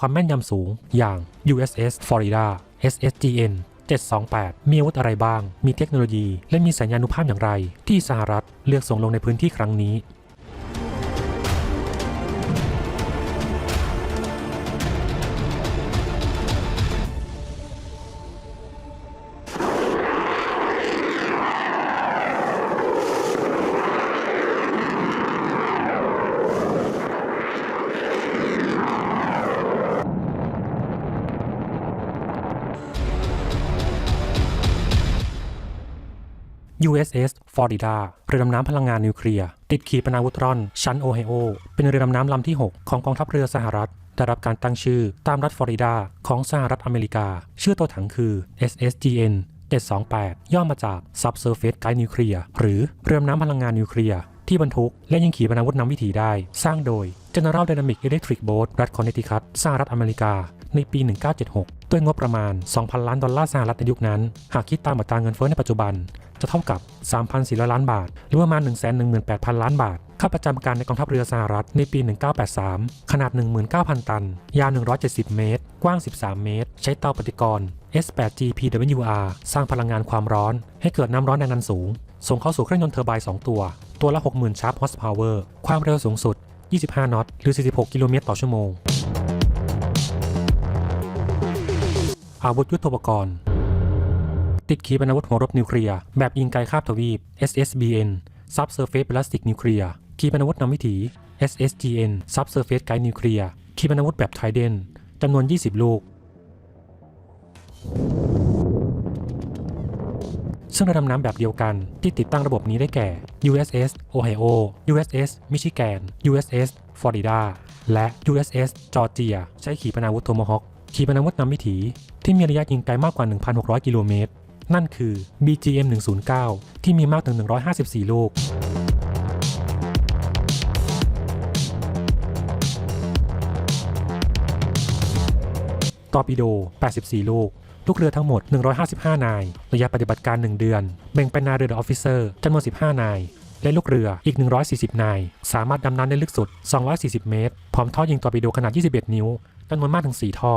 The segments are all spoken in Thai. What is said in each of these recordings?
ความแม่นยำสูงอย่าง USS Florida SSGN 728 มีอาวุธอะไรบ้าง มีเทคโนโลยี และมีสัญญาณุภาพอย่างไร ที่สหรัฐเลือกส่งลงในพื้นที่ครั้งนี้ USS Florida เรือดำน้ำพลังงานนิวเคลียร์ติดขีปนาวุธร่อน ชั้นโอไฮโอ เป็นเรือดำน้ำลำที่ 6 ของกองทัพเรือสหรัฐ ได้รับการตั้งชื่อตามรัฐฟลอริดา ของสหรัฐอเมริกา ชื่อตัวถังคือ SSGN 728 ย่อมาจาก Subsurface Guide Nuclear หรือเรือดำน้ำพลังงานนิวเคลียร์ที่บรรทุกและยิงขีปนาวุธนำวิถีได้ สร้างโดย General Dynamic Electric Boat รัฐคอนเนตทิคัตสหรัฐอเมริกา ในปี 1976 ด้วยงบประมาณ 2,000 ล้านดอลลาร์สหรัฐในยุคนั้น หากคิดตามอัตราเงินเฟ้อในปัจจุบัน จะเท่ากับ 3,400 ล้านบาท หรือประมาณ 118,000 ล้านบาท เข้าประจำการในกองทัพเรือสหรัฐในปี 1983 ขนาด 19,000 ตัน ยาว 170 เมตร กว้าง 13 เมตร ใช้เตาปฏิกรณ์ S8G PWR สร้างพลังงานความร้อน ให้เกิดน้ำร้อนแรงดันสูง ส่งเข้าสู่เครื่องยนต์เทอร์ไบน์2ตัว ตัวละ 60,000 ชาร์ปฮอสพาวเวอร์ ความเร็วสูงสุด 25 นอต หรือ 46 กิโลเมตรต่อชั่วโมงอาวุธยุทโธปกรณ์ ติดขีปนาวุธหัวรบนิวเคลียร์แบบยิงไกลคาบทวีป SSBN Subsurface Ballistic Nuclear ขีปนาวุธนำวิถี SSGN Subsurface Guided Nuclear ขีปนาวุธแบบไทเดนจำนวน 20 ลูก ซึ่งเรือดำน้ำแบบเดียวกันที่ติดตั้งระบบนี้ได้แก่ USS Ohio USS Michigan USS Florida และ USS Georgia ใช้ขีปนาวุธโทมฮอคขีปนาวุธนำวิถีที่มีระยะยิงไกลมากกว่า 1,600 กิโลเมตร นั่นคือ BGM 109ที่มีมากถึง 154 ลูกตอร์ปิโด 84 ลูก ลูกเรือทั้งหมด 155 นาย ระยะปฏิบัติการ 1 เดือน แบ่งเป็นนายเรือออฟฟิเซอร์จำนวน 15 นาย และลูกเรืออีก 140 นาย สามารถดำน้ำได้ลึกสุด 240 เมตร พร้อมท่อยิงตอร์ปิโดขนาด 21 นิ้วจำนวนมากถึง 4 ท่อ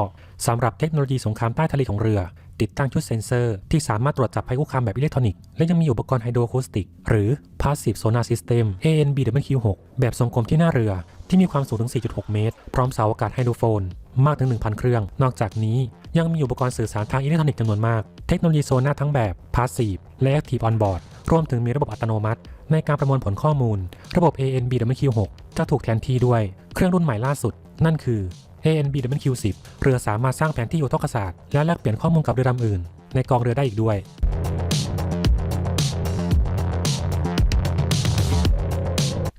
สำหรับเทคโนโลยีสงครามใต้ทะเลของเรือ ติดตั้งชุดเซ็นเซอร์ที่สามารถตรวจจับภัยคุกคามแบบอิเล็กทรอนิกส์และยังมีอุปกรณ์ไฮโดรอะคูสติก หรือ Passive Sonar System ANBWQ6 แบบทรงกลมที่หน้าเรือ ที่มีความสูงถึง 4.6 เมตร พร้อมเสาอากาศไฮโดรโฟน มากถึง 1,000 เครื่อง นอกจากนี้ยังมีอุปกรณ์สื่อสารทางอิเล็กทรอนิกส์จำนวนมาก เทคโนโลยีโซน่าทั้งแบบ Passive และ Active on board รวมถึงมีระบบอัตโนมัติ ในการประมวลผลข้อมูล ระบบ ANBWQ6 จะถูกแทนที่ด้วย เครื่องรุ่นใหม่ล่าสุด นั่นคือ ANBWQ10 เรือสามารถสร้างแผนที่อุทกศาสตร์และแลกเปลี่ยนข้อมูลกับเรือลำอื่น ในกองเรือได้อีกด้วย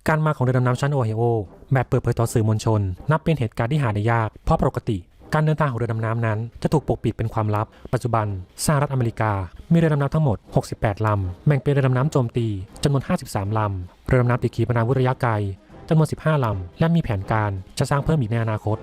การมาของเรือดำน้ำชั้นโอไฮโอแบบเปิดเผยต่อสื่อมวลชน นับเป็นเหตุการณ์ที่หาได้ยาก เพราะปกติ การเดินทางของเรือดำน้ำนั้น จะถูกปกปิดเป็นความลับ ปัจจุบันสหรัฐอเมริกา มีเรือดำน้ำทั้งหมด 68 ลำ แบ่งเป็นเรือดำน้ำโจมตีจำนวน 53 ลำ เรือดำน้ำติดขีปนาวุธระยะไกลจำนวน 15 ลำ และมีแผนการจะสร้างเพิ่มอีกในอนาคต